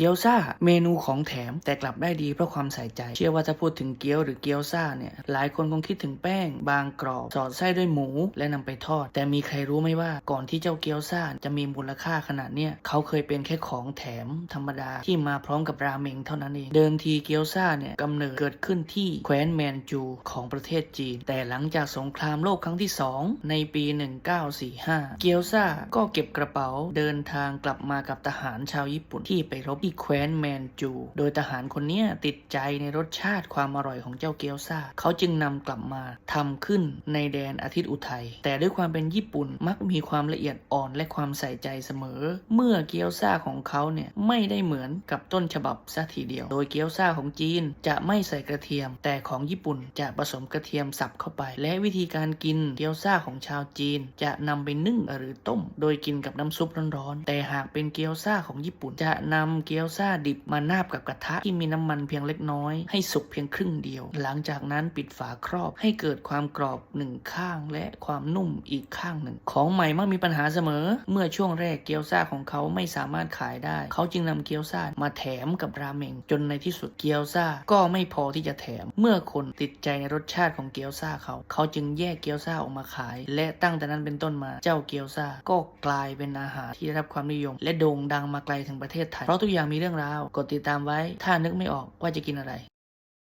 เกี๊ยวซ่า เมนูของแถมแต่กลับได้ดีเพราะความใส่ใจ เชื่อว่าถ้าพูดถึงเกี๊ยวหรือเกี๊ยวซ่าเนี่ยหลายคนคงคิดถึงแป้ง บางกรอบสอดไส้ด้วยหมูและนำไปทอด แต่มีใครรู้ไหมว่าก่อนที่เจ้าเกี๊ยวซ่าจะมีมูลค่าขนาดเนี้ยเขาเคยเป็นแค่ของแถมธรรมดาที่มาพร้อมกับราเมงเท่านั้นเอง เดิมทีเกี๊ยวซ่าเนี่ยกำเนิดเกิดขึ้นที่แคว้นแมนจูของประเทศจีน แต่หลังจากสงครามโลกครั้งที่ 2 ในปี 1945 เกี๊ยวซ่าก็เก็บกระเป๋าเดินทางกลับมากับทหารชาวญี่ปุ่นที่ไปรบที่แคว้นแมนจู โดยทหารคนนี้ติดใจในรสชาติความอร่อยของเจ้าเกี๊ยวซ่า เขาจึงนำกลับมาทำขึ้นในแดนอาทิตย์อุทัย แต่ด้วยความเป็นญี่ปุ่นมักมีความละเอียดอ่อนและความใส่ใจเสมอ เมื่อเกี๊ยวซ่าของเขาเนี่ยไม่ได้เหมือนกับต้นฉบับซะทีเดียว โดยเกี๊ยวซ่าของจีนจะไม่ใส่กระเทียม แต่ของญี่ปุ่นจะผสมกระเทียมสับเข้าไป และวิธีการกินเกี๊ยวซ่าของชาวจีน จะนำไปนึ่งหรือต้ม โดยกินกับน้ำซุปร้อนๆแต่หากเป็นเกี๊ยวซ่าของญี่ปุ่นจะนำเกี๊ยวซ่าดิบมานาบกับกระทะที่มีน้ำมันเพียงเล็กน้อย ให้สุกเพียงครึ่งเดียว หลังจากนั้นปิดฝาครอบให้เกิดความกรอบหนึ่งข้างและความนุ่มอีกข้างหนึ่ง ของใหม่มักมีปัญหาเสมอ เมื่อช่วงแรกเกี๊ยวซ่าของเขาไม่สามารถขายได้ เขาจึงนำเกี๊ยวซ่ามาแถมกับราเมงจนในที่สุดเกี๊ยวซ่าก็ไม่พอที่จะแถม เมื่อคนติดใจในรสชาติของเกี๊ยวซ่าเขา เขาจึงแยกเกี๊ยวซ่าออกมาขาย และตั้งแต่นั้นเป็นต้นมาเจ้าเกี๊ยวซ่าก็กลายเป็นอาหารที่ได้รับความนิยม และโด่งดังมาไกลถึงประเทศไทยเพราะทุกอย่างงมีเรื่องราว กดติดตามไว้ ถ้านึกไม่ออกว่าจะกินอะไร